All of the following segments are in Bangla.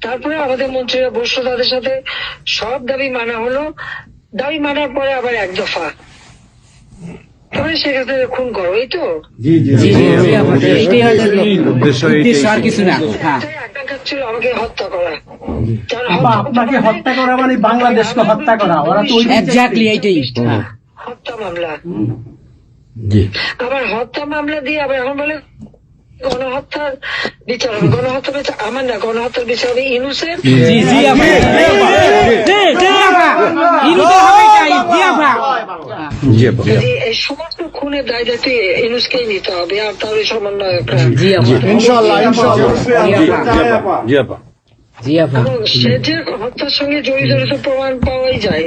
তারপরে আমাদের মন্ত্রীরা বসল তাদের সাথে সব দাবি মানা হলো। দাবি মানার পরে আবার এক দফা। তবে সেক্ষেত্রে খুন করো এই তো? হ্যাঁ। ছিল আমাকে হত্যা করা। হত্যা আপনাকে হত্যা করা মানে বাংলাদেশকে হত্যা করা। ওরা তো এক্স্যাক্টলি এইটাই। হত্যা মামলা। আবার হত্যা মামলা দিয়ে আবার এখন বলে গণহত্যার বিচার হবে। গণহত্যা বিচার আমার না গণহত্যার বিচার হবে ইনুসের। সমস্ত খুনের দায় দায়িত্ব ইনুসকেই নিতে হবে আর তার ওই সমন্বয়করা জি আপা ইনশাআল্লাহ ইনশাআল্লাহ। জি আপা। জি আপা। জি আপা। এবং সে যে হত্যার সঙ্গে জড়িত প্রমাণ পাওয়াই যায়।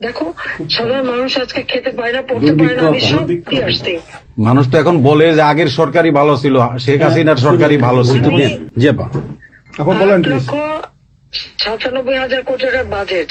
দেখো সাধারণ মানুষ আজকে খেতে পায় না পড়তে পারে না আমি সব দিয়ে আসছি। মানুষ তো এখন বলে যে আগের সরকারি ভালো ছিল শেখ হাসিনার সরকারি ভালো ছিল। জি। আপা। এখন বলেন প্লিজ সাতানব্বই হাজার কোটি টাকার বাজেট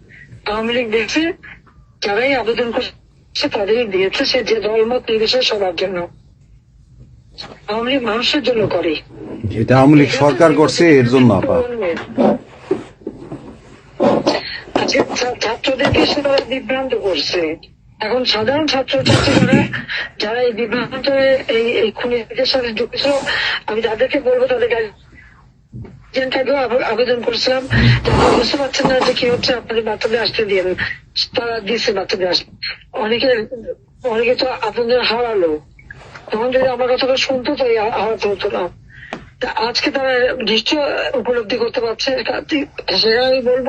আওয়ামী লীগ দেখছে যারাই আবেদন করছে তাদেরই দিয়েছে সে যে দল মত নির্বিশেষে সবার জন্য। আওয়ামী লীগ মানুষের জন্য করে। এটা আওয়ামী লীগ সরকার করছে এর জন্য আপা। ছাত্রদেরকে সে তারা বিভ্রান্ত করছে। এখন সাধারণ ছাত্র ছাত্রীরা যারা এই বিভ্রান্ত এই এই খুনিদের সাথে যুক্ত আমি তাদেরকে বলব তাদেরকে আবেদন করেছিলাম। বুঝতে পারছেন না যে কি হচ্ছে আপনাদের বাচ্চাদের আসতে দিন। তারা দিচ্ছে বাচ্চাদের আসতে অনেকে অনেকে তো আপনাদের হারালো। তখন যদি আমার কথাটা শুনতো তো এই হা- হারাতে হতো না। তা আজকে তারা নিশ্চয় উপলব্ধি করতে পারছে। সেটা আমি বলব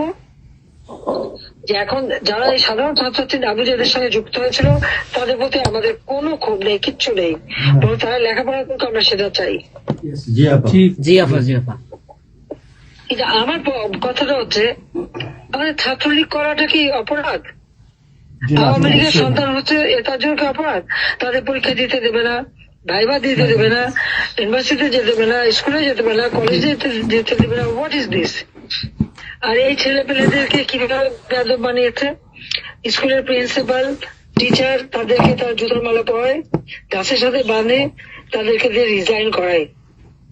যে এখন যারা এই সাধারণ ছাত্রছাত্রী দাবি যাদের সঙ্গে যুক্ত হয়েছিল তাদের প্রতি আমাদের কোনো ক্ষোভ নেই কিচ্ছু নেই। তারা লেখাপড়া করতে আমরা সেটা চাই। জি আপা জি আপা জি আপা কিন্তু আমার কথাটা হচ্ছে আমাদের ছাত্রলীগ করাটা কি অপরাধ? আওয়ামী লীগের সন্তান হচ্ছে এ তার জন্য কি অপরাধ? তাদের পরীক্ষা দিতে দেবে না ভাইবা দিতে দেবে না ইউনিভার্সিটিতে যেতে দেবে না স্কুলে যেতে দেবে না কলেজে যেতে- দেবে না হোয়াট ইজ দিস আর এই ছেলে পেলেদেরকে কীভাবে বেদব বানিয়েছে? স্কুলের প্রিন্সিপাল টিচার তাদেরকে তার জুতার মালা পরায় গাছের সাথে বাঁধে তাদেরকে দিয়ে রিজাইন করায়।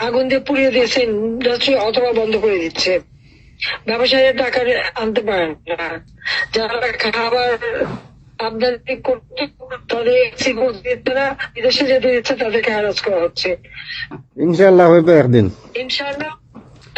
আগুন দিয়ে পুড়িয়ে দিয়েছে ইন্ডাস্ট্রি অথবা বন্ধ করে দিচ্ছে। ব্যবসায়ীরা টাকা আনতে পারেন না। যারা খাবার আমদানি করতে তাদের এক্সি দিচ্ছে না বিদেশে যেতে দিচ্ছে তাদেরকে হ্যারাস করা হচ্ছে। ইনশাল্লাহ হবে একদিন। ইনশাআল্লাহ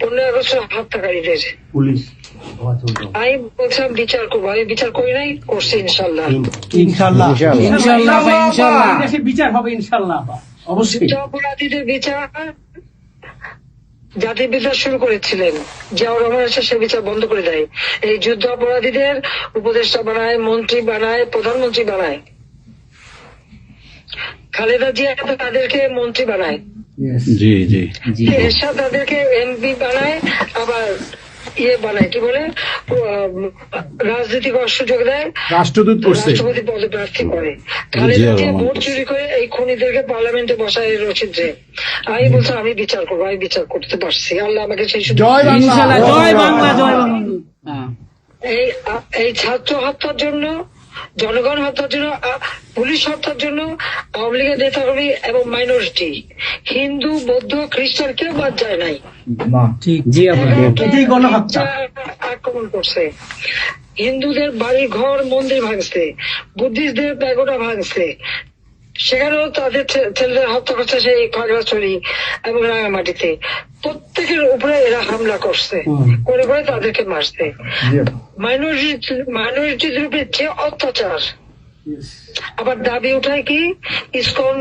পনেরো আগস্ট হত্যাকারীদের পুলিশ আমি বলছিলাম বিচার করব আমি বিচার করি নাই করছি ইনশাল্লাহ। ইনশাল্লাহ। ইনশাল্লাহ। ইনশাল্লাহ বিচার হবে ইনশাল্লাহ অবশ্যই। অপরাধীদের বিচার জাতির বিচার শুরু করেছিলেন জিয়াউর রহমান এসে সে বিচার বন্ধ করে দেয়। এই যুদ্ধ অপরাধীদের উপদেষ্টা বানায় মন্ত্রী বানায় প্রধানমন্ত্রী বানায়। খালেদা জিয়া তো তাদেরকে মন্ত্রী বানায়। জি জি। জি। এরশাদ তাদেরকে এমপি বানায় আবার ইয়ে বানায় কি বলে? রাজনীতি সুযোগ দেয়। রাষ্ট্রদূত রাষ্ট্রপতি পদে প্রার্থী করে। খালেদা জিয়া ভোট চুরি করে এই খুনিদেরকে পার্লামেন্টে বসায় রচিত যে। আমি বলছি আমি বিচার করব আমি বিচার করতে পারছি। আল্লাহ আমাকে সেই সুযোগ জয় বাংলা। জয় বাংলা জয় বাংলা। হ্যাঁ। এই এই ছাত্র হত্যার জন্য জনগণ হত্যার জন্য পুলিশ হত্যার জন্য আওয়ামী লীগের নেতাকর্মী এবং মাইনরিটি হিন্দু বৌদ্ধ খ্রিস্টান কেউ বাদ যায় নাই। আক্রমণ করছে। হিন্দুদের বাড়ি ঘর মন্দির ভাঙছে। বুদ্ধিস্টদের প্যাগোডা ভাঙছে। সেখানেও তাদের ছেলেদের হত্যা করছে সেই খাগড়াছড়ি এবং রাঙামাটিতে প্রত্যেকের উপরে এরা হামলা করছে। করে করে তাদেরকে মারছে। মাইনরিটি মাইনরিটিদের উপরে যে অত্যাচার আবার দাবি উঠায় কি? ইসকন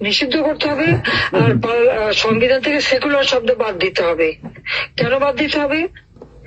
নিষিদ্ধ করতে হবে আর সংবিধান থেকে সেকুলার শব্দ বাদ দিতে হবে। কেন বাদ দিতে হবে?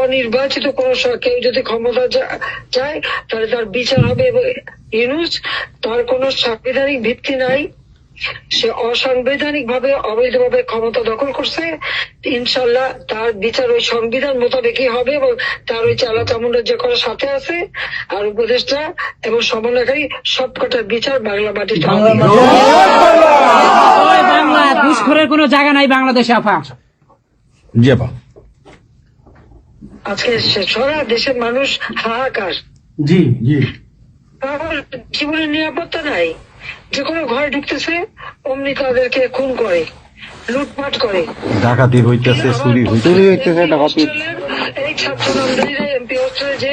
অনির্বাচিত কোন কেউ যদি ক্ষমতা চায় তাহলে তার বিচার হবে এবং ইউনুস তার কোনো সাংবিধানিক ভিত্তি নাই। সে অসাংবিধানিক ভাবে অবৈধভাবে ক্ষমতা দখল করছে। ইনশাল্লাহ তার বিচার ওই সংবিধান মোতাবেকই হবে এবং তার ওই চালা চামুন্ডা যে করার সাথে আছে আর উপদেষ্টা এবং সমন্বয়কারী সবকটার বিচার বাংলা মাটিতে বাংলা ঘুষখোরের কোনো জায়গা নাই বাংলাদেশে আপা। জি আপা। আজকে সারা দেশের মানুষ হাহাকার। জি জি। জীবনের নিরাপত্তা নাই। যে কোনো ঘরে ঢুকতেছে অমনি তাদেরকে খুন করে লুটপাট করে। ডাকাতি হইতেছে চুরি হইতেছে। ডাকাতি। এই ছাত্র এমপি হচ্ছে যে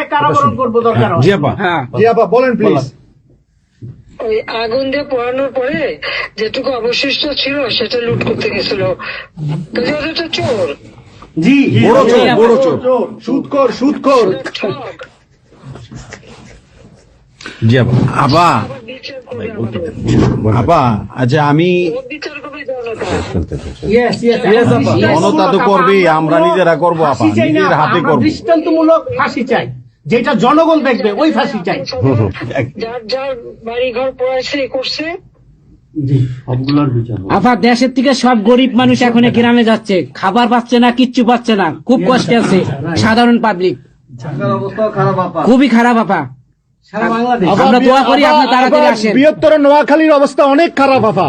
আমরা কারাবরণ করব দরকার হয়। জি আপা হ্যাঁ বলেন প্লিজ ওই আগুন দিয়ে পোড়ানোর পরে যেটুকু অবশিষ্ট ছিল সেটা লুট করতে গেছিল। তো চোর। জি বড় চোর বড় চোর। সুদখোর সুদখোর জি আপা। আচ্ছা আমি জনতা তো আমরা নিজেরা করব আপা, নিজের হাতে করব। দৃষ্টান্তমূলক ফাঁসি চাই। যেটা জনগণ দেখবে ওই ফাঁসি চাই। যার যার বাড়ি ঘর পড়াইছে করছে আপা দেশের থেকে সব গরিব মানুষ এখন গ্রামে যাচ্ছে। খাবার পাচ্ছে না কিচ্ছু পাচ্ছে না। খুব কষ্টে আছে। সাধারণ পাবলিক। খুবই খারাপ আপা। আমরা দোয়া করি আপনি তাড়াতাড়ি আসেন। বৃহত্তর নোয়াখালীর অবস্থা অনেক খারাপ আপা।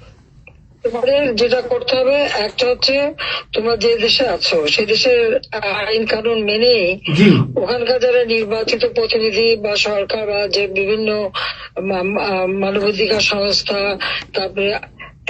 তোমাদের যেটা করতে হবে একটা হচ্ছে তোমরা যে দেশে আছো সে দেশের আইন কানুন মেনে ওখানকার যারা নির্বাচিত প্রতিনিধি বা সরকার বা যে বিভিন্ন মানবাধিকার সংস্থা তারপরে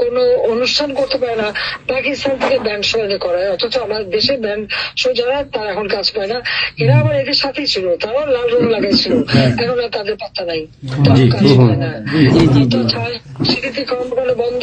কোন অনুষ্ঠান করতে পারে না পাকিস্তান থেকে ব্যান্ড এনে করায়। অথচ আমার দেশে ব্যান্ড শো যারা তারা এখন কাজ পায় না। এরা আবার এদের সাথেই ছিল তারাও লাল রং লাগাইছিল। এখন আর তাদের পাত্তা নাই। কাজ পায় না। সংস্কৃতি কর্মকাণ্ড বন্ধ।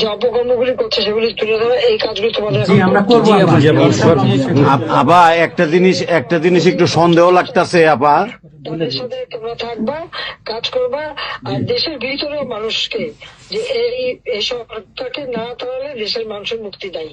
যে অপকর্মগুলি করছে সেগুলি তুলে ধরা এই কাজগুলি তোমাদের জি আমরা করব আপা। একটা জিনিস একটা জিনিস একটু সন্দেহ লাগতেছে আপা। তাদের সাথে তোমরা থাকবা কাজ করবা আর দেশের ভিতরে মানুষকে যে এই এই সরকারকে না তাহলে দেশের মানুষের মুক্তি দেয়।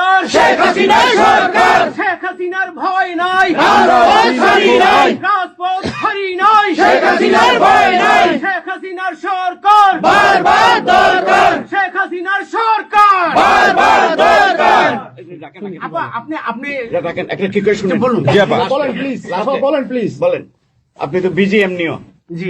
শেখ হাসিনার সরকার। শেখ হাসিনার ভয় নাই। রাজপথ ছাড়ি নাই। শেখ হাসিনার ভয় নাই। শেখ হাসিনার সরকার। বারবার দরকার। শেখ হাসিনার সরকার। বারবার দরকার। আপা আপনি আপনি রাখেন একটা ঠিক করে শুনুন। বলুন। জি আপা। বলেন আপনি তো বিজি এমনিও জি।